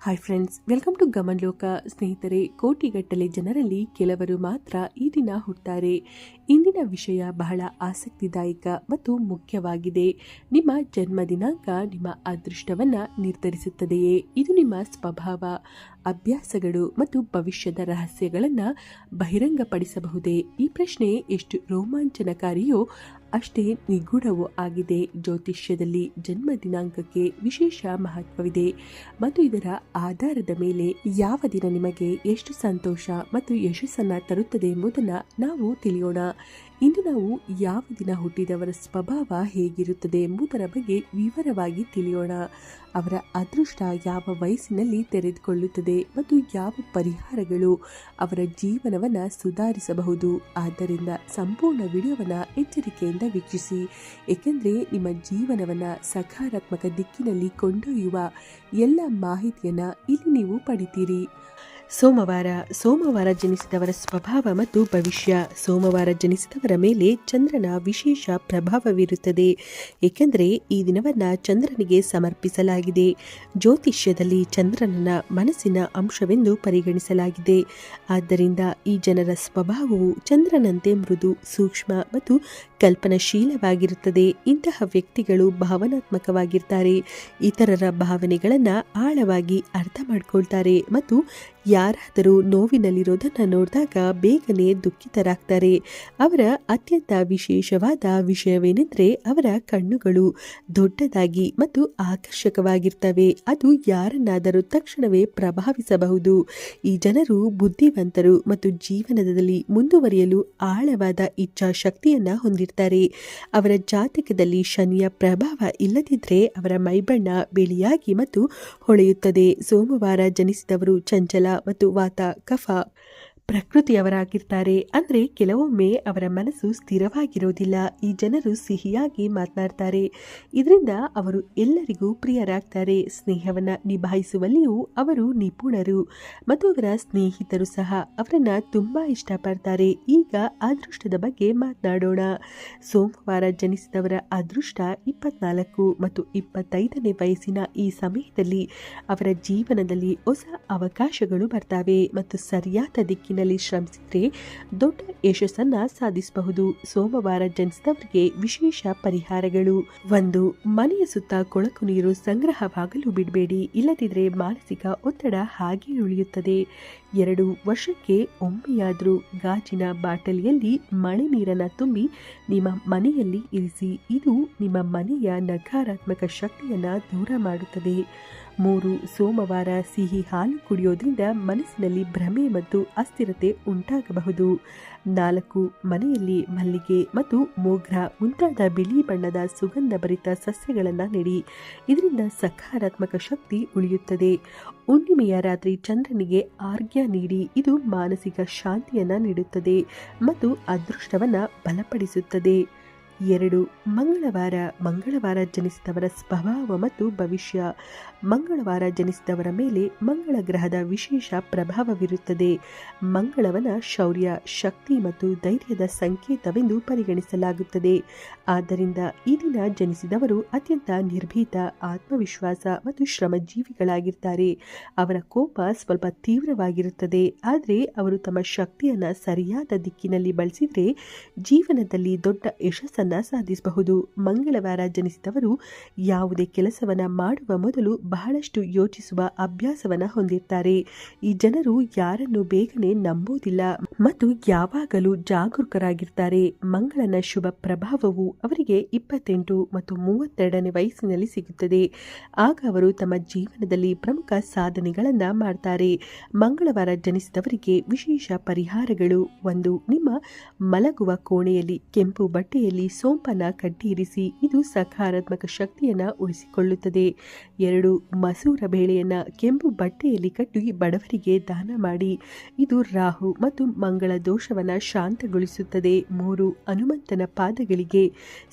Hi friends welcome to Gaman Loka ಸ್ನೇಹಿತರೆ ಕೋಟಿಗಟ್ಟಲೆ ಜನರಲ್ಲಿ ಕೆಲವರು ಮಾತ್ರ ಈ ದಿನ ಹುಟ್ಟುತ್ತಾರೆ ಇಂದಿನ ವಿಷಯ ಬಹಳ ಆಸಕ್ತಿದಾಯಕ ಮತ್ತು ಮುಖ್ಯವಾಗಿದೆ ನಿಮ್ಮ ಜನ್ಮ ದಿನಾಂಕ ನಿಮ್ಮ ಅದೃಷ್ಟವನ್ನು ನಿರ್ಧರಿಸುತ್ತದೆಯೇ ಇದು ನಿಮ್ಮ ಸ್ವಭಾವ ಅಭ್ಯಾಸಗಳು ಮತ್ತು ಭವಿಷ್ಯದ ರಹಸ್ಯಗಳನ್ನು ಬಹಿರಂಗಪಡಿಸಬಹುದೇ ಈ ಪ್ರಶ್ನೆ ಎಷ್ಟು ರೋಮಾಂಚನಕಾರಿಯೋ ಅಷ್ಟೇ ನಿಗೂಢವೂ ಆಗಿದೆ. ಜ್ಯೋತಿಷ್ಯದಲ್ಲಿ ಜನ್ಮ ದಿನಾಂಕಕ್ಕೆ ವಿಶೇಷ ಮಹತ್ವವಿದೆ. ಮತ್ತು ಇದರ ಆಧಾರದ ಮೇಲೆ ಯಾವ ದಿನ ನಿಮಗೆ ಎಷ್ಟು ಸಂತೋಷ ಮತ್ತು ಯಶಸ್ಸನ್ನ ತರುತ್ತದೆ ಎಂಬುದನ್ನು ನಾವು ತಿಳಿಯೋಣ. ಇಂದು ನಾವು ಯಾವ ದಿನ ಹುಟ್ಟಿದವರ ಸ್ವಭಾವ ಹೇಗಿರುತ್ತದೆ ಎಂಬುದರ ಬಗ್ಗೆ ವಿವರವಾಗಿ ತಿಳಿಯೋಣ. ಅವರ ಅದೃಷ್ಟ ಯಾವ ವಯಸ್ಸಿನಲ್ಲಿ ತೆರೆದುಕೊಳ್ಳುತ್ತದೆ ಮತ್ತು ಯಾವ ಪರಿಹಾರಗಳು ಅವರ ಜೀವನವನ್ನು ಸುಧಾರಿಸಬಹುದು. ಆದ್ದರಿಂದ ಸಂಪೂರ್ಣ ವಿಡಿಯೋವನ್ನು ಎಚ್ಚರಿಕೆಯಿಂದ ವೀಕ್ಷಿಸಿ. ಏಕೆಂದರೆ ನಿಮ್ಮ ಜೀವನವನ್ನು ಸಕಾರಾತ್ಮಕ ದಿಕ್ಕಿನಲ್ಲಿ ಕೊಂಡೊಯ್ಯುವ ಎಲ್ಲ ಮಾಹಿತಿಯನ್ನು ಇಲ್ಲಿ ನೀವು ಪಡಿತೀರಿ. ಸೋಮವಾರ ಸೋಮವಾರ ಜನಿಸಿದವರ ಸ್ವಭಾವ ಮತ್ತು ಭವಿಷ್ಯ. ಸೋಮವಾರ ಜನಿಸಿದವರ ಮೇಲೆ ಚಂದ್ರನ ವಿಶೇಷ ಪ್ರಭಾವವಿರುತ್ತದೆ. ಏಕೆಂದರೆ ಈ ದಿನವನ್ನು ಚಂದ್ರನಿಗೆ ಸಮರ್ಪಿಸಲಾಗಿದೆ. ಜ್ಯೋತಿಷ್ಯದಲ್ಲಿ ಚಂದ್ರನನ್ನ ಮನಸ್ಸಿನ ಅಂಶವೆಂದು ಪರಿಗಣಿಸಲಾಗಿದೆ. ಆದ್ದರಿಂದ ಈ ಜನರ ಸ್ವಭಾವವು ಚಂದ್ರನಂತೆ ಮೃದು, ಸೂಕ್ಷ್ಮ ಮತ್ತು ಕಲ್ಪನಾಶೀಲವಾಗಿರುತ್ತದೆ. ಇಂತಹ ವ್ಯಕ್ತಿಗಳು ಭಾವನಾತ್ಮಕವಾಗಿರ್ತಾರೆ. ಇತರರ ಭಾವನೆಗಳನ್ನು ಆಳವಾಗಿ ಅರ್ಥ ಮಾಡಿಕೊಳ್ತಾರೆ ಮತ್ತು ಯಾರಾದರೂ ನೋವಿನಲ್ಲಿರೋದನ್ನು ನೋಡಿದಾಗ ಬೇಗನೆ ದುಃಖಿತರಾಗ್ತಾರೆ. ಅವರ ಅತ್ಯಂತ ವಿಶೇಷವಾದ ವಿಷಯವೇನೆಂದರೆ ಅವರ ಕಣ್ಣುಗಳು ದೊಡ್ಡದಾಗಿ ಮತ್ತು ಆಕರ್ಷಕವಾಗಿರ್ತವೆ. ಅದು ಯಾರನ್ನಾದರೂ ತಕ್ಷಣವೇ ಪ್ರಭಾವಿಸಬಹುದು. ಈ ಜನರು ಬುದ್ಧಿವಂತರು ಮತ್ತು ಜೀವನದಲ್ಲಿ ಮುಂದುವರಿಯಲು ಆಳವಾದ ಇಚ್ಛಾಶಕ್ತಿಯನ್ನು ಹೊಂದಿರ್ತಾರೆ. ಅವರ ಜಾತಕದಲ್ಲಿ ಶನಿಯ ಪ್ರಭಾವ ಇಲ್ಲದಿದ್ದರೆ ಅವರ ಮೈಬಣ್ಣ ಬಿಳಿಯಾಗಿ ಮತ್ತು ಹೊಳೆಯುತ್ತದೆ. ಸೋಮವಾರ ಜನಿಸಿದವರು ಚಂಚಲ ಮತ್ತು ವಾತ ಕಫ. ಪ್ರಕೃತಿಯವರಾಗಿರ್ತಾರೆ ಅಂದ್ರೆ ಕೆಲವೊಮ್ಮೆ ಅವರ ಮನಸ್ಸು ಸ್ಥಿರವಾಗಿರೋದಿಲ್ಲ. ಈ ಜನರು ಸಿಹಿಯಾಗಿ ಮಾತನಾಡ್ತಾರೆ. ಇದರಿಂದ ಅವರು ಎಲ್ಲರಿಗೂ ಪ್ರಿಯರಾಗ್ತಾರೆ. ಸ್ನೇಹವನ್ನು ನಿಭಾಯಿಸುವಲ್ಲಿಯೂ ಅವರು ನಿಪುಣರು. ಮತ್ತು ಅವರ ಸ್ನೇಹಿತರು ಸಹ ಅವರನ್ನ ತುಂಬಾ ಇಷ್ಟಪಡ್ತಾರೆ. ಈಗ ಅದೃಷ್ಟದ ಬಗ್ಗೆ ಮಾತನಾಡೋಣ. ಸೋಮವಾರ ಜನಿಸಿದವರ ಅದೃಷ್ಟ ಇಪ್ಪತ್ನಾಲ್ಕು ಮತ್ತು ಇಪ್ಪತ್ತೈದನೇ ವಯಸ್ಸಿನ ಈ ಸಮಯದಲ್ಲಿ ಅವರ ಜೀವನದಲ್ಲಿ ಹೊಸ ಅವಕಾಶಗಳು ಬರ್ತವೆ. ಮತ್ತು ಸರಿಯಾದ ದಿಕ್ಕಿನ ಶ್ರಮಿಸಿದ್ರೆ ದೊಡ್ಡ ಯಶಸ್ಸನ್ನ ಸಾಧಿಸಬಹುದು. ಸೋಮವಾರ ಜನಿಸಿದವರಿಗೆ ವಿಶೇಷ ಪರಿಹಾರಗಳು. ಒಂದು, ಮನೆಯ ಸುತ್ತ ಕೊಳಕು ನೀರು ಸಂಗ್ರಹವಾಗಲು ಬಿಡಬೇಡಿ. ಇಲ್ಲದಿದ್ರೆ ಮಾನಸಿಕ ಒತ್ತಡ ಹಾಗೆ ಉಳಿಯುತ್ತದೆ. ಎರಡು, ವರ್ಷಕ್ಕೆ ಒಮ್ಮೆಯಾದರೂ ಗಾಜಿನ ಬಾಟಲಿಯಲ್ಲಿ ಮಳೆ ನೀರನ್ನು ತುಂಬಿ ನಿಮ್ಮ ಮನೆಯಲ್ಲಿ ಇರಿಸಿ. ಇದು ನಿಮ್ಮ ಮನೆಯ ನಕಾರಾತ್ಮಕ ಶಕ್ತಿಯನ್ನು ದೂರ ಮಾಡುತ್ತದೆ. ಮೂರು ಸೋಮವಾರ ಸಿಹಿ ಹಾಲು ಕುಡಿಯೋದ್ರಿಂದ ಮನಸ್ಸಿನಲ್ಲಿ ಭ್ರಮೆ ಮತ್ತು ಅಸ್ಥಿರತೆ ಉಂಟಾಗಬಹುದು. ನಾಲ್ಕು, ಮನೆಯಲ್ಲಿ ಮಲ್ಲಿಗೆ ಮತ್ತು ಮೋಗ್ರ ಮುಂತಾದ ಬಿಳಿ ಬಣ್ಣದ ಸುಗಂಧ ಭರಿತ ಸಸ್ಯಗಳನ್ನು ನೆಡಿ. ಇದರಿಂದ ಸಕಾರಾತ್ಮಕ ಶಕ್ತಿ ಉಳಿಯುತ್ತದೆ. ಹುಣ್ಣಿಮೆಯ ರಾತ್ರಿ ಚಂದ್ರನಿಗೆ ಆರ್ಘ್ಯ ನೀಡಿ. ಇದು ಮಾನಸಿಕ ಶಾಂತಿಯನ್ನು ನೀಡುತ್ತದೆ ಮತ್ತು ಅದೃಷ್ಟವನ್ನು ಬಲಪಡಿಸುತ್ತದೆ. ಎರಡು ಮಂಗಳವಾರ ಮಂಗಳವಾರ ಜನಿಸಿದವರ ಸ್ವಭಾವ ಮತ್ತು ಭವಿಷ್ಯ. ಮಂಗಳವಾರ ಜನಿಸಿದವರ ಮೇಲೆ ಮಂಗಳ ಗ್ರಹದ ವಿಶೇಷ ಪ್ರಭಾವವಿರುತ್ತದೆ. ಮಂಗಳವನ ಶೌರ್ಯ, ಶಕ್ತಿ ಮತ್ತು ಧೈರ್ಯದ ಸಂಕೇತವೆಂದು ಪರಿಗಣಿಸಲಾಗುತ್ತದೆ. ಆದ್ದರಿಂದ ಈ ದಿನ ಜನಿಸಿದವರು ಅತ್ಯಂತ ನಿರ್ಭೀತ, ಆತ್ಮವಿಶ್ವಾಸ ಮತ್ತು ಶ್ರಮಜೀವಿಗಳಾಗಿರ್ತಾರೆ. ಅವರ ಕೋಪ ಸ್ವಲ್ಪ ತೀವ್ರವಾಗಿರುತ್ತದೆ. ಆದರೆ ಅವರು ತಮ್ಮ ಶಕ್ತಿಯನ್ನು ಸರಿಯಾದ ದಿಕ್ಕಿನಲ್ಲಿ ಬಳಸಿದರೆ ಜೀವನದಲ್ಲಿ ದೊಡ್ಡ ಯಶಸ್ಸನ್ನು ಸಾಧಿಸಬಹುದು. ಮಂಗಳವಾರ ಜನಿಸಿದವರು ಯಾವುದೇ ಕೆಲಸವನ್ನ ಮಾಡುವ ಮೊದಲು ಬಹಳಷ್ಟು ಯೋಚಿಸುವ ಅಭ್ಯಾಸವನ್ನ ಹೊಂದಿರ್ತಾರೆ. ಈ ಜನರು ಯಾರನ್ನು ಬೇಗನೆ ನಂಬುವುದಿಲ್ಲ ಮತ್ತು ಯಾವಾಗಲೂ ಜಾಗರೂಕರಾಗಿರ್ತಾರೆ. ಮಂಗಳನ ಶುಭ ಪ್ರಭಾವವು ಅವರಿಗೆ ಇಪ್ಪತ್ತೆಂಟು ಮತ್ತು ಮೂವತ್ತೆರಡನೇ ವಯಸ್ಸಿನಲ್ಲಿ ಸಿಗುತ್ತದೆ. ಆಗ ಅವರು ತಮ್ಮ ಜೀವನದಲ್ಲಿ ಪ್ರಮುಖ ಸಾಧನೆಗಳನ್ನ ಮಾಡ್ತಾರೆ. ಮಂಗಳವಾರ ಜನಿಸಿದವರಿಗೆ ವಿಶೇಷ ಪರಿಹಾರಗಳು. ಒಂದು, ನಿಮ್ಮ ಮಲಗುವ ಕೋಣೆಯಲ್ಲಿ ಕೆಂಪು ಬಟ್ಟೆಯಲ್ಲಿ ಸೋಂಪನ್ನ ಕಟ್ಟಿ ಇರಿಸಿ ಇದು ಸಕಾರಾತ್ಮಕ ಶಕ್ತಿಯನ್ನ ಉಳಿಸಿಕೊಳ್ಳುತ್ತದೆ. ಎರಡು, ಮಸೂರ ಬೇಳೆಯನ್ನ ಕೆಂಪು ಬಟ್ಟೆಯಲ್ಲಿ ಕಟ್ಟಿ ಬಡವರಿಗೆ ದಾನ ಮಾಡಿ. ಇದು ರಾಹು ಮತ್ತು ಮಂಗಳ ದೋಷವನ್ನ ಶಾಂತಗೊಳಿಸುತ್ತದೆ. ಮೂರು, ಹನುಮಂತನ ಪಾದಗಳಿಗೆ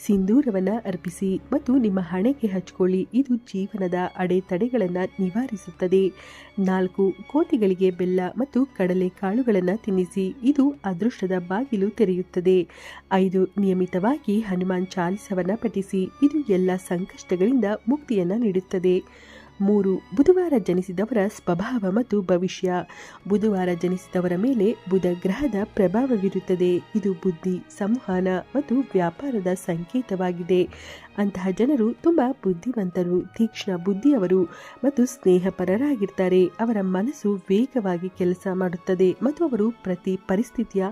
ಸಿಂಧೂರವನ್ನ ಅರ್ಪಿಸಿ ಮತ್ತು ನಿಮ್ಮ ಹಣೆಗೆ ಹಚ್ಚಿಕೊಳ್ಳಿ ಇದು ಜೀವನದ ಅಡೆತಡೆಗಳನ್ನ ನಿವಾರಿಸುತ್ತದೆ. ನಾಲ್ಕು, ಕೋತಿಗಳಿಗೆ ಬೆಲ್ಲ ಮತ್ತು ಕಡಲೆ ಕಾಳುಗಳನ್ನು ತಿನ್ನಿಸಿ. ಇದು ಅದೃಷ್ಟದ ಬಾಗಿಲು ತೆರೆಯುತ್ತದೆ. ಐದು, ನಿಯಮಿತವಾಗಿ ಹನುಮಾನ್ ಚಾಲಿಸವನ್ನ ಪಠಿಸಿ ಇದು ಎಲ್ಲ ಸಂಕಷ್ಟಗಳಿಂದ ಮುಕ್ತಿಯನ್ನ ನೀಡುತ್ತದೆ. ಮೂರು, ಬುಧವಾರ ಜನಿಸಿದವರ ಸ್ವಭಾವ ಮತ್ತು ಭವಿಷ್ಯ. ಬುಧವಾರ ಜನಿಸಿದವರ ಮೇಲೆ ಬುಧ ಗ್ರಹದ ಪ್ರಭಾವವಿರುತ್ತದೆ. ಇದು ಬುದ್ಧಿ, ಸಂವಹನ ಮತ್ತು ವ್ಯಾಪಾರದ ಸಂಕೇತವಾಗಿದೆ. ಅಂತಹ ಜನರು ತುಂಬ ಬುದ್ಧಿವಂತರು, ತೀಕ್ಷ್ಣ ಬುದ್ಧಿಯವರು ಮತ್ತು ಸ್ನೇಹಪರರಾಗಿರ್ತಾರೆ. ಅವರ ಮನಸ್ಸು ವೇಗವಾಗಿ ಕೆಲಸ ಮಾಡುತ್ತದೆ ಮತ್ತು ಅವರು ಪ್ರತಿ ಪರಿಸ್ಥಿತಿಯ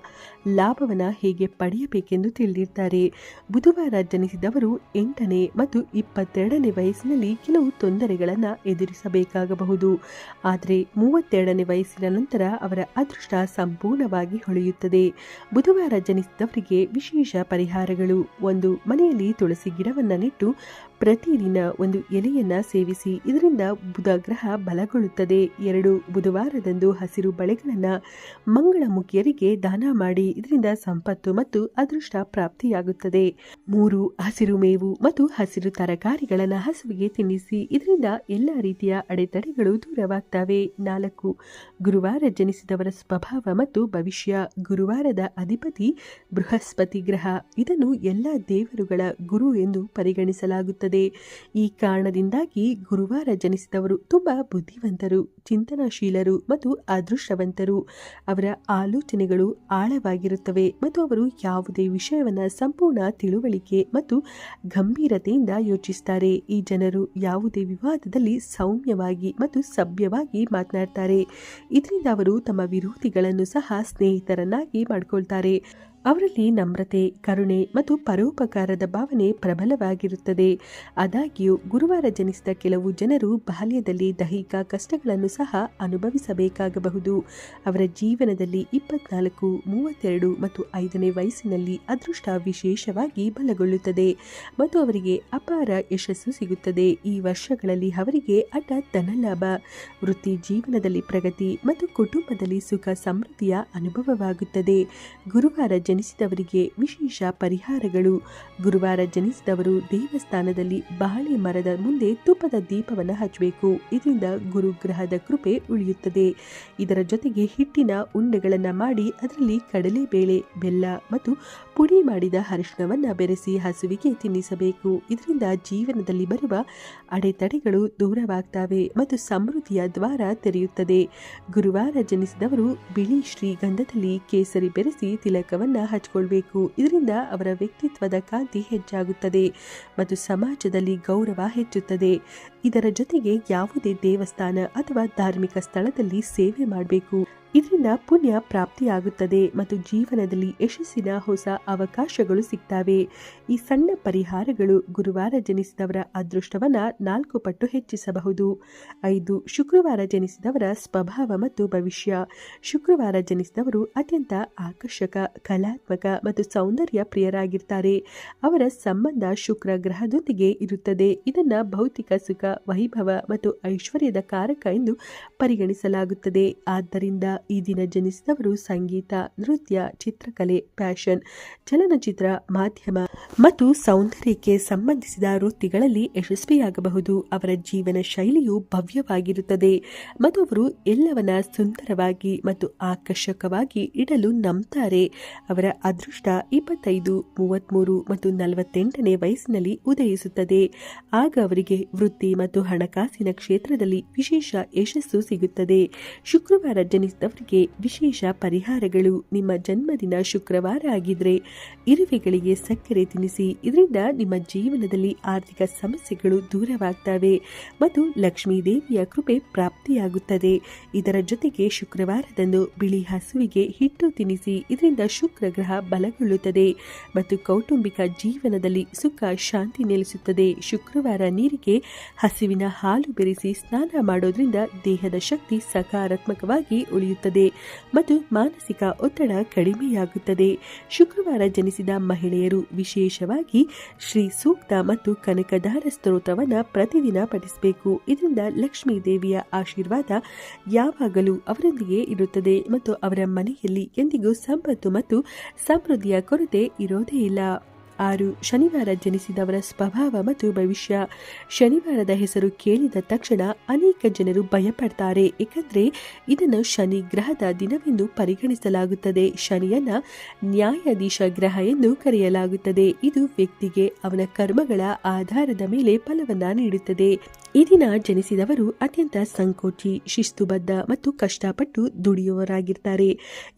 ಲಾಭವನ್ನು ಹೇಗೆ ಪಡೆಯಬೇಕೆಂದು ತಿಳಿದಿರ್ತಾರೆ. ಬುಧವಾರ ಜನಿಸಿದವರು ಎಂಟನೇ ಮತ್ತು ಇಪ್ಪತ್ತೆರಡನೇ ವಯಸ್ಸಿನಲ್ಲಿ ಕೆಲವು ತೊಂದರೆಗಳನ್ನು ಎದುರಿಸಬೇಕಾಗಬಹುದು. ಆದರೆ ಮೂವತ್ತೆರಡನೇ ವಯಸ್ಸಿನ ನಂತರ ಅವರ ಅದೃಷ್ಟ ಸಂಪೂರ್ಣವಾಗಿ ಹೊಳೆಯುತ್ತದೆ. ಬುಧವಾರ ಜನಿಸಿದವರಿಗೆ ವಿಶೇಷ ಪರಿಹಾರಗಳು. ಒಂದು ಮನೆಯಲ್ಲಿ ತುಳಸಿ ಗಿಡವನ್ನು ನೆಟ್ಟು ಪ್ರತಿದಿನ ಒಂದು ಎಲೆಯನ್ನ ಸೇವಿಸಿ ಇದರಿಂದ ಬುಧ ಗ್ರಹ ಬಲಗೊಳ್ಳುತ್ತದೆ. ಎರಡು ಬುಧವಾರದಂದು ಹಸಿರು ಬಳೆಗಳನ್ನು ಮಂಗಳಮುಖಿಯರಿಗೆ ದಾನ ಮಾಡಿ ಇದರಿಂದ ಸಂಪತ್ತು ಮತ್ತು ಅದೃಷ್ಟ ಪ್ರಾಪ್ತಿಯಾಗುತ್ತದೆ. ಮೂರು ಹಸಿರು ಮೇವು ಮತ್ತು ಹಸಿರು ತರಕಾರಿಗಳನ್ನು ಹಸುವಿಗೆ ತಿನ್ನಿಸಿ ಇದರಿಂದ ಎಲ್ಲ ರೀತಿಯ ಅಡೆತಡೆಗಳು ದೂರವಾಗ್ತವೆ. ನಾಲ್ಕು, ಗುರುವಾರ ಜನಿಸಿದವರ ಸ್ವಭಾವ ಮತ್ತು ಭವಿಷ್ಯ. ಗುರುವಾರದ ಅಧಿಪತಿ ಬೃಹಸ್ಪತಿ ಗ್ರಹ. ಇದನ್ನು ಎಲ್ಲ ದೇವರುಗಳ ಗುರು ಎಂದು ಪರಿಗಣಿಸಲಾಗುತ್ತದೆ. ಈ ಕಾರಣದಿಂದಾಗಿ ಗುರುವಾರ ಜನಿಸಿದವರು ತುಂಬಾ ಬುದ್ಧಿವಂತರು, ಚಿಂತನಾಶೀಲರು ಮತ್ತು ಅದೃಷ್ಟವಂತರು. ಅವರ ಆಲೋಚನೆಗಳು ಆಳವಾಗಿರುತ್ತವೆ ಮತ್ತು ಅವರು ಯಾವುದೇ ವಿಷಯವನ್ನು ಸಂಪೂರ್ಣ ತಿಳುವಳಿಕೆ ಮತ್ತು ಗಂಭೀರತೆಯಿಂದ ಯೋಚಿಸುತ್ತಾರೆ ಈ ಜನರು ಯಾವುದೇ ವಿವಾದದಲ್ಲಿ ಸೌಮ್ಯವಾಗಿ ಮತ್ತು ಸಭ್ಯವಾಗಿ ಮಾತನಾಡ್ತಾರೆ. ಇದರಿಂದ ಅವರು ತಮ್ಮ ವಿರೋಧಿಗಳನ್ನು ಸಹ ಸ್ನೇಹಿತರನ್ನಾಗಿ ಮಾಡಿಕೊಳ್ತಾರೆ. ಅವರಲ್ಲಿ ನಮ್ರತೆ, ಕರುಣೆ ಮತ್ತು ಪರೋಪಕಾರದ ಭಾವನೆ ಪ್ರಬಲವಾಗಿರುತ್ತದೆ. ಆದಾಗ್ಯೂ, ಗುರುವಾರ ಜನಿಸಿದ ಕೆಲವು ಜನರು ಬಾಲ್ಯದಲ್ಲಿ ದೈಹಿಕ ಕಷ್ಟಗಳನ್ನು ಸಹ ಅನುಭವಿಸಬೇಕಾಗಬಹುದು. ಅವರ ಜೀವನದಲ್ಲಿ ಇಪ್ಪತ್ನಾಲ್ಕು, ಮೂವತ್ತೆರಡು ಮತ್ತು ಐದನೇ ವಯಸ್ಸಿನಲ್ಲಿ ಅದೃಷ್ಟ ವಿಶೇಷವಾಗಿ ಬಲಗೊಳ್ಳುತ್ತದೆ ಮತ್ತು ಅವರಿಗೆ ಅಪಾರ ಯಶಸ್ಸು ಸಿಗುತ್ತದೆ. ಈ ವರ್ಷಗಳಲ್ಲಿ ಅವರಿಗೆ ಅಡ್ಡ ಧನಲಾಭ ವೃತ್ತಿ ಜೀವನದಲ್ಲಿ ಪ್ರಗತಿ ಮತ್ತು ಕುಟುಂಬದಲ್ಲಿ ಸುಖ ಸಮೃದ್ಧಿಯ ಅನುಭವವಾಗುತ್ತದೆ. ಗುರುವಾರ ಜನಿಸಿದವರಿಗೆ ವಿಶೇಷ ಪರಿಹಾರಗಳು. ಗುರುವಾರ ಜನಿಸಿದವರು ದೇವಸ್ಥಾನದಲ್ಲಿ ಬಾಳೆ ಮರದ ಮುಂದೆ ತುಪ್ಪದ ದೀಪವನ್ನು ಹಚ್ಚಬೇಕು. ಇದರಿಂದ ಗುರುಗ್ರಹದ ಕೃಪೆ ಉಳಿಯುತ್ತದೆ. ಇದರ ಜೊತೆಗೆ ಹಿಟ್ಟಿನ ಉಂಡೆಗಳನ್ನು ಮಾಡಿ ಅದರಲ್ಲಿ ಕಡಲೆ ಬೇಳೆ, ಬೆಲ್ಲ ಮತ್ತು ಪುಡಿ ಮಾಡಿದ ಅರಿಶಿಣವನ್ನು ಬೆರೆಸಿ ಹಸುವಿಗೆ ತಿನ್ನಿಸಬೇಕು. ಇದರಿಂದ ಜೀವನದಲ್ಲಿ ಬರುವ ಅಡೆತಡೆಗಳು ದೂರವಾಗ್ತವೆ ಮತ್ತು ಸಮೃದ್ಧಿಯ ದ್ವಾರ ತೆರೆಯುತ್ತದೆ. ಗುರುವಾರ ಜನಿಸಿದವರು ಬಿಳಿ ಶ್ರೀಗಂಧದಲ್ಲಿ ಕೇಸರಿ ಬೆರೆಸಿ ತಿಲಕವನ್ನು ಹಚ್ಕೊಳ್ಬೇಕು. ಇದರಿಂದ ಅವರ ವ್ಯಕ್ತಿತ್ವದ ಕಾಂತಿ ಹೆಚ್ಚಾಗುತ್ತದೆ ಮತ್ತು ಸಮಾಜದಲ್ಲಿ ಗೌರವ ಹೆಚ್ಚುತ್ತದೆ. ಇದರ ಜೊತೆಗೆ ಯಾವುದೇ ದೇವಸ್ಥಾನ ಅಥವಾ ಧಾರ್ಮಿಕ ಸ್ಥಳದಲ್ಲಿ ಸೇವೆ ಮಾಡಬೇಕು. ಇದರಿಂದ ಪುಣ್ಯ ಪ್ರಾಪ್ತಿಯಾಗುತ್ತದೆ ಮತ್ತು ಜೀವನದಲ್ಲಿ ಯಶಸ್ಸಿನ ಹೊಸ ಅವಕಾಶಗಳು ಸಿಗ್ತವೆ. ಈ ಸಣ್ಣ ಪರಿಹಾರಗಳು ಗುರುವಾರ ಜನಿಸಿದವರ ಅದೃಷ್ಟವನ್ನ ನಾಲ್ಕು ಪಟ್ಟು ಹೆಚ್ಚಿಸಬಹುದು. ಐದು, ಶುಕ್ರವಾರ ಜನಿಸಿದವರ ಸ್ವಭಾವ ಮತ್ತು ಭವಿಷ್ಯ. ಶುಕ್ರವಾರ ಜನಿಸಿದವರು ಅತ್ಯಂತ ಆಕರ್ಷಕ, ಕಲಾತ್ಮಕ ಮತ್ತು ಸೌಂದರ್ಯ ಪ್ರಿಯರಾಗಿರ್ತಾರೆ. ಅವರ ಸಂಬಂಧ ಶುಕ್ರ ಗ್ರಹದೊಂದಿಗೆ ಇರುತ್ತದೆ. ಇದನ್ನು ಭೌತಿಕ ಸುಖ, ವೈಭವ ಮತ್ತು ಐಶ್ವರ್ಯದ ಕಾರಕ ಎಂದು ಪರಿಗಣಿಸಲಾಗುತ್ತದೆ. ಆದ್ದರಿಂದ ಈ ದಿನ ಜನಿಸಿದವರು ಸಂಗೀತ, ನೃತ್ಯ, ಚಿತ್ರಕಲೆ, ಫ್ಯಾಷನ್, ಚಲನಚಿತ್ರ, ಮಾಧ್ಯಮ ಮತ್ತು ಸೌಂದರ್ಯಕ್ಕೆ ಸಂಬಂಧಿಸಿದ ವೃತ್ತಿಗಳಲ್ಲಿ ಯಶಸ್ವಿಯಾಗಬಹುದು. ಅವರ ಜೀವನ ಶೈಲಿಯು ಭವ್ಯವಾಗಿರುತ್ತದೆ ಮತ್ತು ಅವರು ಎಲ್ಲವನ್ನ ಸುಂದರವಾಗಿ ಮತ್ತು ಆಕರ್ಷಕವಾಗಿ ಇಡಲು ನಂಬ್ತಾರೆ. ಅವರ ಅದೃಷ್ಟ ಇಪ್ಪತ್ತೈದು ಮೂವತ್ತ್ಮೂರು ಮತ್ತು ನಲವತ್ತೆಂಟನೇ ವಯಸ್ಸಿನಲ್ಲಿ ಉದಯಿಸುತ್ತದೆ. ಆಗ ಅವರಿಗೆ ವೃತ್ತಿ ಮತ್ತು ಹಣಕಾಸಿನ ಕ್ಷೇತ್ರದಲ್ಲಿ ವಿಶೇಷ ಯಶಸ್ಸು ಸಿಗುತ್ತದೆ. ಶುಕ್ರವಾರ ಜನಿಸಿದವರಿಗೆ ವಿಶೇಷ ಪರಿಹಾರಗಳು ನಿಮ್ಮ ಜನ್ಮದಿನ ಶುಕ್ರವಾರ ಆಗಿದ್ರೆ ಇರುವೆಗಳಿಗೆ ಸಕ್ಕರೆ ತಿನ್ನಿಸಿ ಇದರಿಂದ ನಿಮ್ಮ ಜೀವನದಲ್ಲಿ ಆರ್ಥಿಕ ಸಮಸ್ಯೆಗಳು ದೂರವಾಗ್ತವೆ ಮತ್ತು ಲಕ್ಷ್ಮೀ ದೇವಿಯ ಕೃಪೆ ಪ್ರಾಪ್ತಿಯಾಗುತ್ತದೆ. ಇದರ ಜೊತೆಗೆ ಶುಕ್ರವಾರದಂದು ಬಿಳಿ ಹಸುವಿಗೆ ಹಿಟ್ಟು ತಿನ್ನಿಸಿ ಇದರಿಂದ ಶುಕ್ರ ಗ್ರಹ ಬಲಗೊಳ್ಳುತ್ತದೆ ಮತ್ತು ಕೌಟುಂಬಿಕ ಜೀವನದಲ್ಲಿ ಸುಖ, ಶಾಂತಿ ನೆಲೆಸುತ್ತದೆ. ಶುಕ್ರವಾರ ನೀರಿಗೆ ಹಸುವಿನ ಹಾಲು ಬೆರೆಸಿ ಸ್ನಾನ ಮಾಡೋದ್ರಿಂದ ದೇಹದ ಶಕ್ತಿ ಸಕಾರಾತ್ಮಕವಾಗಿ ಉಳಿಯುತ್ತದೆ. ಮತ್ತು ಮಾನಸಿಕ ಒತ್ತಡ ಕಡಿಮೆಯಾಗುತ್ತದೆ. ಶುಕ್ರವಾರ ಜನಿಸಿದ ಮಹಿಳೆಯರು ವಿಶೇಷವಾಗಿ ಶ್ರೀ ಸೂಕ್ತ ಮತ್ತು ಕನಕದಾರ ಸ್ತೋತ್ರವನ್ನು ಪ್ರತಿದಿನ ಪಠಿಸಬೇಕು. ಇದರಿಂದ ಲಕ್ಷ್ಮೀ ದೇವಿಯ ಆಶೀರ್ವಾದ ಯಾವಾಗಲೂ ಅವರೊಂದಿಗೆ ಇರುತ್ತದೆ ಮತ್ತು ಅವರ ಮನೆಯಲ್ಲಿ ಎಂದಿಗೂ ಸಂಪತ್ತು ಮತ್ತು ಸಮೃದ್ಧಿಯ ಕೊರತೆ ಇರೋದೇ ಇಲ್ಲ. ಆರು ಶನಿವಾರ ಜನಿಸಿದವರ ಸ್ವಭಾವ ಮತ್ತು ಭವಿಷ್ಯ. ಶನಿವಾರದ ಹೆಸರು ಕೇಳಿದ ತಕ್ಷಣ ಅನೇಕ ಜನರು ಭಯಪಡ್ತಾರೆ, ಏಕೆಂದರೆ ಇದನ್ನು ಶನಿ ಗ್ರಹದ ದಿನವೆಂದು ಪರಿಗಣಿಸಲಾಗುತ್ತದೆ. ಶನಿಯನ್ನ ನ್ಯಾಯಾಧೀಶ ಗ್ರಹ ಎಂದು ಕರೆಯಲಾಗುತ್ತದೆ. ಇದು ವ್ಯಕ್ತಿಗೆ ಅವನ ಕರ್ಮಗಳ ಆಧಾರದ ಮೇಲೆ ಫಲವನ್ನು ನೀಡುತ್ತದೆ. ಈ ದಿನ ಜನಿಸಿದವರು ಅತ್ಯಂತ ಸಂಕೋಚಿ, ಶಿಸ್ತುಬದ್ಧ ಮತ್ತು ಕಷ್ಟಪಟ್ಟು ದುಡಿಯುವವರಾಗಿರ್ತಾರೆ.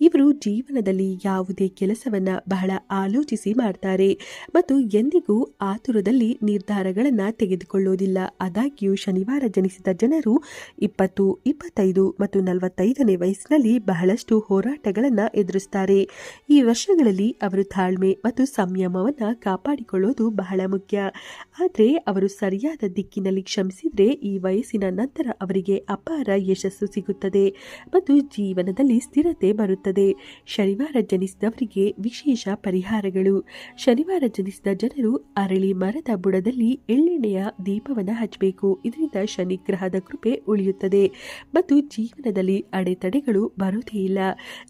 ಇವರು ಜೀವನದಲ್ಲಿ ಯಾವುದೇ ಕೆಲಸವನ್ನ ಬಹಳ ಆಲೋಚಿಸಿ ಮಾಡ್ತಾರೆ ಮತ್ತು ಎಂದಿಗೂ ಆತುರದಲ್ಲಿ ನಿರ್ಧಾರಗಳನ್ನು ತೆಗೆದುಕೊಳ್ಳೋದಿಲ್ಲ. ಆದಾಗ್ಯೂ ಶನಿವಾರ ಜನಿಸಿದ ಜನರು ಇಪ್ಪತ್ತು, ಇಪ್ಪತ್ತೈದು ಮತ್ತು ನಲವತ್ತೈದನೇ ವಯಸ್ಸಿನಲ್ಲಿ ಬಹಳಷ್ಟು ಹೋರಾಟಗಳನ್ನು ಎದುರಿಸ್ತಾರೆ. ಈ ವರ್ಷಗಳಲ್ಲಿ ಅವರು ತಾಳ್ಮೆ ಮತ್ತು ಸಂಯಮವನ್ನು ಕಾಪಾಡಿಕೊಳ್ಳೋದು ಬಹಳ ಮುಖ್ಯ. ಆದರೆ ಅವರು ಸರಿಯಾದ ದಿಕ್ಕಿನಲ್ಲಿ ಕ್ಷಮಿಸಿದ್ರೆ ಈ ವಯಸ್ಸಿನ ನಂತರ ಅವರಿಗೆ ಅಪಾರ ಯಶಸ್ಸು ಸಿಗುತ್ತದೆ ಮತ್ತು ಜೀವನದಲ್ಲಿ ಸ್ಥಿರತೆ ಬರುತ್ತದೆ. ಶನಿವಾರ ಜನಿಸಿದವರಿಗೆ ವಿಶೇಷ ಪರಿಹಾರಗಳು. ಶನಿವಾರ ಜನಿಸಿದ ಜನರು ಅರಳಿ ಮರದ ಬುಡದಲ್ಲಿ ಎಳ್ಳೆಣ್ಣೆಯ ದೀಪವನ್ನು ಹಚ್ಚಬೇಕು. ಇದರಿಂದ ಶನಿ ಗ್ರಹದ ಕೃಪೆ ಉಳಿಯುತ್ತದೆ ಮತ್ತು ಜೀವನದಲ್ಲಿ ಅಡೆತಡೆಗಳು ಬರುವುದೇ ಇಲ್ಲ.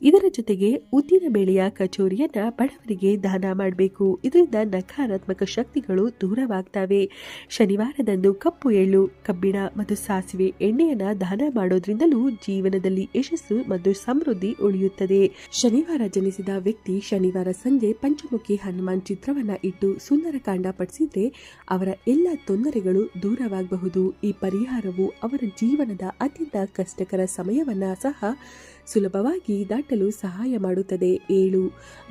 ಇದರ ಜೊತೆಗೆ ಉದ್ದಿನ ಬೆಳೆಯ ಕಚೋರಿಯನ್ನ ಬಡವರಿಗೆ ದಾನ ಮಾಡಬೇಕು. ಇದರಿಂದ ನಕಾರಾತ್ಮಕ ಶಕ್ತಿಗಳು ದೂರವಾಗ್ತವೆ. ಶನಿವಾರದಂದು ಕಪ್ಪು ಎಳ್ಳು ಕಬ್ಬಿಣ ಮತ್ತು ಸಾಸಿವೆ ಎಣ್ಣೆಯನ್ನ ದಾನ ಮಾಡೋದ್ರಿಂದಲೂ ಜೀವನದಲ್ಲಿ ಯಶಸ್ಸು ಮತ್ತು ಸಮೃದ್ಧಿ ಉಳಿಯುತ್ತದೆ. ಶನಿವಾರ ಜನಿಸಿದ ವ್ಯಕ್ತಿ ಶನಿವಾರ ಸಂಜೆ ಪಂಚಮುಖಿ ಹನುಮಾನ್ ಚಿತ್ರವನ್ನ ಇಟ್ಟು ಸುಂದರ ಕಾಂಡ ಪಡಿಸಿದ್ರೆ ಅವರ ಎಲ್ಲ ತೊಂದರೆಗಳು ದೂರವಾಗಬಹುದು. ಈ ಪರಿಹಾರವು ಅವರ ಜೀವನದ ಅತ್ಯಂತ ಕಷ್ಟಕರ ಸಮಯವನ್ನ ಸಹ ಸುಲಭವಾಗಿ ದಾಟಲು ಸಹಾಯ ಮಾಡುತ್ತದೆ, ಏಳು.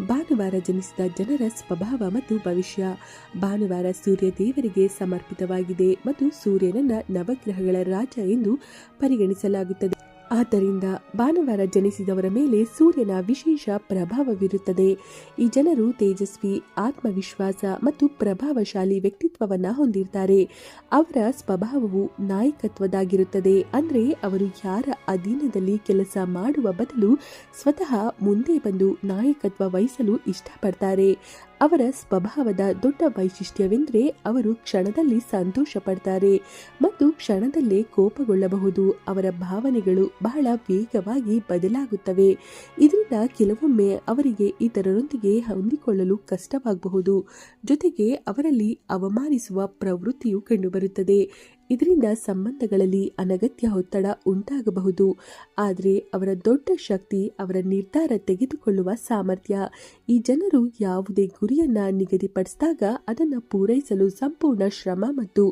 ಭಾನುವಾರ ಜನಿಸಿದ ಜನರ ಸ್ವಭಾವ ಮತ್ತು ಭವಿಷ್ಯ. ಭಾನುವಾರ ಸೂರ್ಯ ದೇವರಿಗೆ ಸಮರ್ಪಿತವಾಗಿದೆ ಮತ್ತು ಸೂರ್ಯನನ್ನ ನವಗ್ರಹಗಳ ರಾಜ ಎಂದು ಪರಿಗಣಿಸಲಾಗುತ್ತದೆ. ಆದ್ದರಿಂದ ಭಾನುವಾರ ಜನಿಸಿದವರ ಮೇಲೆ ಸೂರ್ಯನ ವಿಶೇಷ ಪ್ರಭಾವವಿರುತ್ತದೆ. ಈ ಜನರು ತೇಜಸ್ವಿ, ಆತ್ಮವಿಶ್ವಾಸ ಮತ್ತು ಪ್ರಭಾವಶಾಲಿ ವ್ಯಕ್ತಿತ್ವವನ್ನು ಹೊಂದಿರ್ತಾರೆ. ಅವರ ಸ್ವಭಾವವು ನಾಯಕತ್ವದಾಗಿರುತ್ತದೆ. ಅಂದರೆ ಅವರು ಯಾರ ಅಧೀನದಲ್ಲಿ ಕೆಲಸ ಮಾಡುವ ಬದಲು ಸ್ವತಃ ಮುಂದೆ ಬಂದು ನಾಯಕತ್ವ ವಹಿಸಲು ಇಷ್ಟಪಡ್ತಾರೆ. ಅವರ ಸ್ವಭಾವದ ದೊಡ್ಡ ವೈಶಿಷ್ಟ್ಯವೆಂದರೆ ಅವರು ಕ್ಷಣದಲ್ಲಿ ಸಂತೋಷ ಪಡ್ತಾರೆ ಮತ್ತು ಕ್ಷಣದಲ್ಲೇ ಕೋಪಗೊಳ್ಳಬಹುದು. ಅವರ ಭಾವನೆಗಳು ಬಹಳ ವೇಗವಾಗಿ ಬದಲಾಗುತ್ತವೆ. ಇದರಿಂದ ಕೆಲವೊಮ್ಮೆ ಅವರಿಗೆ ಇತರರೊಂದಿಗೆ ಹೊಂದಿಕೊಳ್ಳಲು ಕಷ್ಟವಾಗಬಹುದು. ಜೊತೆಗೆ ಅವರಲ್ಲಿ ಅವಮಾನಿಸುವ ಪ್ರವೃತ್ತಿಯು ಕಂಡುಬರುತ್ತದೆ. ಇದರಿಂದ ಸಂಬಂಧಗಳಲ್ಲಿ ಅನಗತ್ಯ ಒತ್ತಡ ಉಂಟಾಗಬಹುದು. ಆದರೆ ಅವರ ದೊಡ್ಡ ಶಕ್ತಿ ಅವರ ನಿರ್ಧಾರ ತೆಗೆದುಕೊಳ್ಳುವ ಸಾಮರ್ಥ್ಯ. ಈ ಜನರು ಯಾವುದೇ ಗುರಿಯನ್ನ ನಿಗದಿಪಡಿಸಿದಾಗ ಅದನ್ನು ಪೂರೈಸಲು ಸಂಪೂರ್ಣ ಶ್ರಮ ಮತ್ತು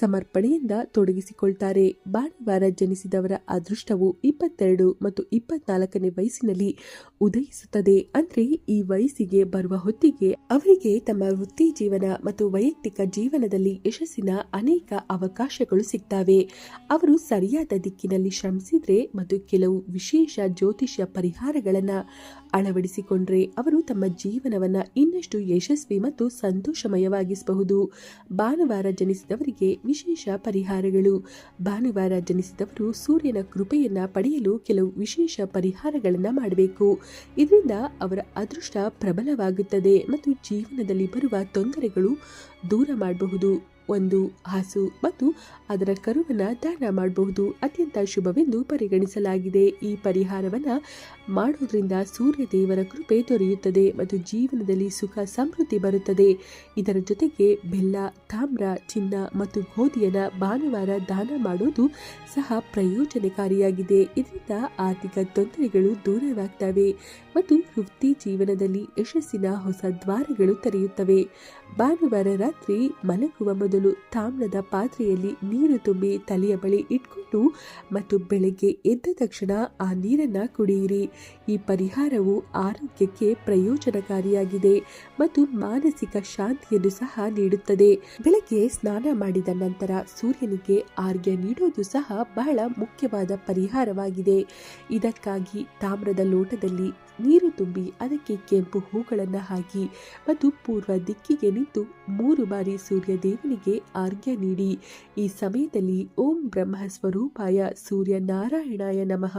ಸಮರ್ಪಣೆಯಿಂದ ತೊಡಗಿಸಿಕೊಳ್ತಾರೆ. ಭಾನುವಾರ ಜನಿಸಿದವರ ಅದೃಷ್ಟವು ಇಪ್ಪತ್ತೆರಡು ಮತ್ತು ಇಪ್ಪತ್ನಾಲ್ಕನೇ ವಯಸ್ಸಿನಲ್ಲಿ ಉದಯಿಸುತ್ತದೆ. ಅಂದ್ರೆ ಈ ವಯಸ್ಸಿಗೆ ಬರುವ ಹೊತ್ತಿಗೆ ಅವರಿಗೆ ತಮ್ಮ ವೃತ್ತಿ ಜೀವನ ಮತ್ತು ವೈಯಕ್ತಿಕ ಜೀವನದಲ್ಲಿ ಯಶಸ್ಸಿನ ಅನೇಕ ಅವಕಾಶಗಳು ಸಿಗ್ತವೆ. ಅವರು ಸರಿಯಾದ ದಿಕ್ಕಿನಲ್ಲಿ ಶ್ರಮಿಸಿದ್ರೆ ಮತ್ತು ಕೆಲವು ವಿಶೇಷ ಜ್ಯೋತಿಷ್ಯ ಪರಿಹಾರಗಳನ್ನು ಅಳವಡಿಸಿಕೊಂಡ್ರೆ ಅವರು ತಮ್ಮ ಜೀವನವನ್ನು ಇನ್ನಷ್ಟು ಯಶಸ್ವಿ ಮತ್ತು ಸಂತೋಷಮಯವಾಗಿಸಬಹುದು. ಭಾನುವಾರ ಜನಿಸಿದವರಿಗೆ ವಿಶೇಷ ಪರಿಹಾರಗಳು. ಭಾನುವಾರ ಜನಿಸಿದವರು ಸೂರ್ಯನ ಕೃಪೆಯನ್ನು ಪಡೆಯಲು ಕೆಲವು ವಿಶೇಷ ಪರಿಹಾರಗಳನ್ನು ಮಾಡಬೇಕು. ಇದರಿಂದ ಅವರ ಅದೃಷ್ಟ ಪ್ರಬಲವಾಗುತ್ತದೆ ಮತ್ತು ಜೀವನದಲ್ಲಿ ಬರುವ ತೊಂದರೆಗಳು ದೂರ ಮಾಡಬಹುದು. ಒಂದು ಹಸು ಮತ್ತು ಅದರ ಕರುವನ್ನು ದಾನ ಮಾಡಬಹುದು. ಅತ್ಯಂತ ಶುಭವೆಂದು ಪರಿಗಣಿಸಲಾಗಿದೆ. ಈ ಪರಿಹಾರವನ್ನು ಮಾಡೋದ್ರಿಂದ ಸೂರ್ಯ ದೇವರ ಕೃಪೆ ದೊರೆಯುತ್ತದೆ ಮತ್ತು ಜೀವನದಲ್ಲಿ ಸುಖ, ಸಮೃದ್ಧಿ ಬರುತ್ತದೆ. ಇದರ ಜೊತೆಗೆ ಬೆಲ್ಲ, ತಾಮ್ರ, ಚಿನ್ನ ಮತ್ತು ಗೋಧಿಯನ್ನು ಭಾನುವಾರ ದಾನ ಮಾಡುವುದು ಸಹ ಪ್ರಯೋಜನಕಾರಿಯಾಗಿದೆ. ಇದರಿಂದ ಆರ್ಥಿಕ ತೊಂದರೆಗಳು ದೂರವಾಗ್ತವೆ ಮತ್ತು ವೃತ್ತಿ ಜೀವನದಲ್ಲಿ ಯಶಸ್ಸಿನ ಹೊಸ ದ್ವಾರಗಳು ತೆರೆಯುತ್ತವೆ. ಭಾನುವಾರ ರಾತ್ರಿ ಮಲಗುವ ಮೊದಲು ತಾಮ್ರದ ಪಾತ್ರೆಯಲ್ಲಿ ನೀರು ತುಂಬಿ ತಲೆಯ ಬಳಿ ಇಟ್ಕೊಂಡು ಮತ್ತು ಬೆಳಗ್ಗೆ ಎದ್ದ ತಕ್ಷಣ ಆ ನೀರನ್ನ ಕುಡಿಯಿರಿ. ಈ ಪರಿಹಾರವು ಆರೋಗ್ಯಕ್ಕೆ ಪ್ರಯೋಜನಕಾರಿಯಾಗಿದೆ ಮತ್ತು ಮಾನಸಿಕ ಶಾಂತಿಯನ್ನು ಸಹ ನೀಡುತ್ತದೆ. ಬೆಳಗ್ಗೆ ಸ್ನಾನ ಮಾಡಿದ ನಂತರ ಸೂರ್ಯನಿಗೆ ಆರ್ಗ್ಯ ನೀಡೋದು ಸಹ ಬಹಳ ಮುಖ್ಯವಾದ ಪರಿಹಾರವಾಗಿದೆ. ಇದಕ್ಕಾಗಿ ತಾಮ್ರದ ಲೋಟದಲ್ಲಿ ನೀರು ತುಂಬಿ ಅದಕ್ಕೆ ಕೆಂಪು ಹೂಗಳನ್ನು ಹಾಕಿ ಮತ್ತು ಪೂರ್ವ ದಿಕ್ಕಿಗೆ ನಿಂತು ಮೂರು ಬಾರಿ ಸೂರ್ಯ ದೇವನಿಗೆ ಆರ್ಘ್ಯ ನೀಡಿ. ಈ ಸಮಯದಲ್ಲಿ ಓಂ ಬ್ರಹ್ಮ ಸ್ವರೂಪಾಯ ಸೂರ್ಯ ನಾರಾಯಣಾಯ ನಮಃ.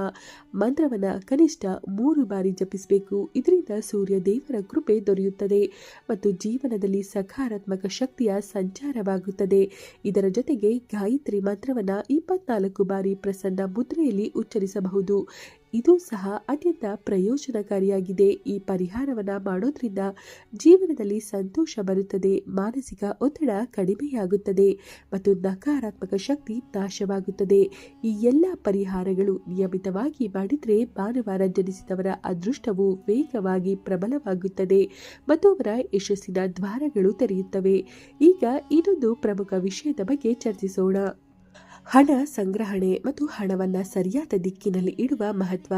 ಮಂತ್ರವನ್ನು ಕನಿಷ್ಠ ಮೂರು ಬಾರಿ ಜಪಿಸಬೇಕು. ಇದರಿಂದ ಸೂರ್ಯ ದೇವರ ಕೃಪೆ ದೊರೆಯುತ್ತದೆ ಮತ್ತು ಜೀವನದಲ್ಲಿ ಸಕಾರಾತ್ಮಕ ಶಕ್ತಿಯ ಸಂಚಾರವಾಗುತ್ತದೆ. ಇದರ ಜೊತೆಗೆ ಗಾಯತ್ರಿ ಮಂತ್ರವನ್ನ ಇಪ್ಪತ್ನಾಲ್ಕು ಬಾರಿ ಪ್ರಸನ್ನ ಮುದ್ರೆಯಲ್ಲಿ ಉಚ್ಚರಿಸಬಹುದು. ಇದು ಸಹ ಅತ್ಯಂತ ಪ್ರಯೋಜನಕಾರಿಯಾಗಿದೆ. ಈ ಪರಿಹಾರವನ್ನು ಮಾಡೋದ್ರಿಂದ ಜೀವನದಲ್ಲಿ ಸಂತೋಷ ಬರುತ್ತದೆ, ಮಾನಸಿಕ ಒತ್ತಡ ಕಡಿಮೆಯಾಗುತ್ತದೆ ಮತ್ತು ನಕಾರಾತ್ಮಕ ಶಕ್ತಿ ನಾಶವಾಗುತ್ತದೆ. ಈ ಎಲ್ಲ ಪರಿಹಾರಗಳು ನಿಯಮಿತವಾಗಿ ಮಾಡಿದರೆ ಭಾನುವಾರ ಜನಿಸಿದವರ ಅದೃಷ್ಟವು ವೇಗವಾಗಿ ಪ್ರಬಲವಾಗುತ್ತದೆ ಮತ್ತು ಅವರ ಯಶಸ್ಸಿನ ದ್ವಾರಗಳು ತೆರೆಯುತ್ತವೆ. ಈಗ ಇನ್ನೊಂದು ಪ್ರಮುಖ ವಿಷಯದ ಬಗ್ಗೆ ಚರ್ಚಿಸೋಣ. ಹಣ ಸಂಗ್ರಹಣೆ ಮತ್ತು ಹಣವನ್ನ ಸರಿಯಾದ ದಿಕ್ಕಿನಲ್ಲಿ ಇಡುವ ಮಹತ್ವ.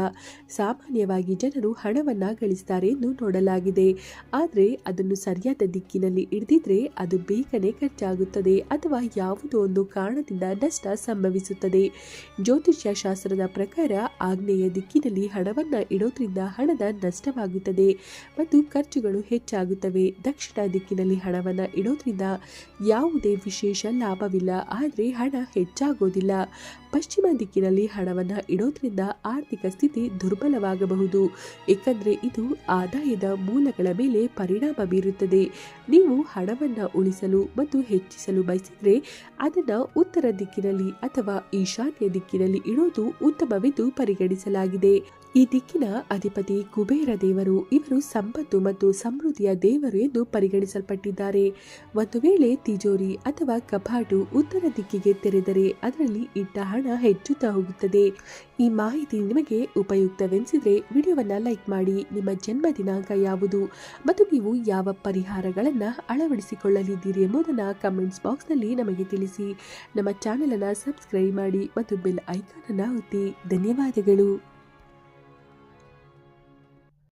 ಸಾಮಾನ್ಯವಾಗಿ ಜನರು ಹಣವನ್ನ ಗಳಿಸ್ತಾರೆ ಎಂದು ನೋಡಲಾಗಿದೆ. ಆದರೆ ಅದನ್ನು ಸರಿಯಾದ ದಿಕ್ಕಿನಲ್ಲಿ ಇಡದಿದ್ರೆ ಅದು ಬೇಗನೆ ಖರ್ಚಾಗುತ್ತದೆ ಅಥವಾ ಯಾವುದೋ ಒಂದು ಕಾರಣದಿಂದ ನಷ್ಟ ಸಂಭವಿಸುತ್ತದೆ. ಜ್ಯೋತಿಷ್ಯ ಶಾಸ್ತ್ರದ ಪ್ರಕಾರ ಆಗ್ನೇಯ ದಿಕ್ಕಿನಲ್ಲಿ ಹಣವನ್ನ ಇಡೋದ್ರಿಂದ ಹಣದ ನಷ್ಟವಾಗುತ್ತದೆ ಮತ್ತು ಖರ್ಚುಗಳು ಹೆಚ್ಚಾಗುತ್ತವೆ. ದಕ್ಷಿಣ ದಿಕ್ಕಿನಲ್ಲಿ ಹಣವನ್ನ ಇಡೋದ್ರಿಂದ ಯಾವುದೇ ವಿಶೇಷ ಲಾಭವಿಲ್ಲ, ಆದರೆ ಹಣ ಹೆಚ್ಚಾಗೋದಿಲ್ಲ ಪಶ್ಚಿಮ ದಿಕ್ಕಿನಲ್ಲಿ ಹಣವನ್ನು ಇಡೋದ್ರಿಂದ ಆರ್ಥಿಕ ಸ್ಥಿತಿ ದುರ್ಬಲವಾಗಬಹುದು. ಏಕೆಂದರೆ ಇದು ಆದಾಯದ ಮೂಲಗಳ ಮೇಲೆ ಪರಿಣಾಮ ಬೀರುತ್ತದೆ. ನೀವು ಹಣವನ್ನು ಉಳಿಸಲು ಮತ್ತು ಹೆಚ್ಚಿಸಲು ಬಯಸಿದರೆ ಅದನ್ನು ಉತ್ತರ ದಿಕ್ಕಿನಲ್ಲಿ ಅಥವಾ ಈಶಾನ್ಯ ದಿಕ್ಕಿನಲ್ಲಿ ಇಡೋದು ಉತ್ತಮವೆಂದು ಪರಿಗಣಿಸಲಾಗಿದೆ. ಈ ದಿಕ್ಕಿನ ಅಧಿಪತಿ ಕುಬೇರ ದೇವರು ಇವರು ಸಂಪತ್ತು ಮತ್ತು ಸಮೃದ್ಧಿಯ ದೇವರು ಎಂದು ಪರಿಗಣಿಸಲ್ಪಟ್ಟಿದ್ದಾರೆ. ಒಂದು ವೇಳೆ ತಿಜೋರಿ ಅಥವಾ ಕಪಾಟು ಉತ್ತರ ದಿಕ್ಕಿಗೆ ತೆರೆದರೆ ಅದರಲ್ಲಿ ಇಟ್ಟ ಹೆಚ್ಚುತ್ತಾ ಹೋಗುತ್ತದೆ. ಈ ಮಾಹಿತಿ ನಿಮಗೆ ಉಪಯುಕ್ತವೆನಿಸಿದರೆ ವಿಡಿಯೋವನ್ನು ಲೈಕ್ ಮಾಡಿ. ನಿಮ್ಮ ಜನ್ಮ ದಿನಾಂಕ ಯಾವುದು? ಮತ್ತು ನೀವು ಯಾವ ಪರಿಹಾರಗಳನ್ನು ಅಳವಡಿಸಿಕೊಳ್ಳಲಿದ್ದೀರಿ ಎಂಬುದನ್ನು ಕಮೆಂಟ್ಸ್ ಬಾಕ್ಸ್ನಲ್ಲಿ ನಮಗೆ ತಿಳಿಸಿ. ನಮ್ಮ ಚಾನೆಲ್ ಅನ್ನು ಸಬ್ಸ್ಕ್ರೈಬ್ ಮಾಡಿ ಮತ್ತು ಬೆಲ್ ಐಕಾನನ್ನು ಒತ್ತಿ. ಧನ್ಯವಾದಗಳು.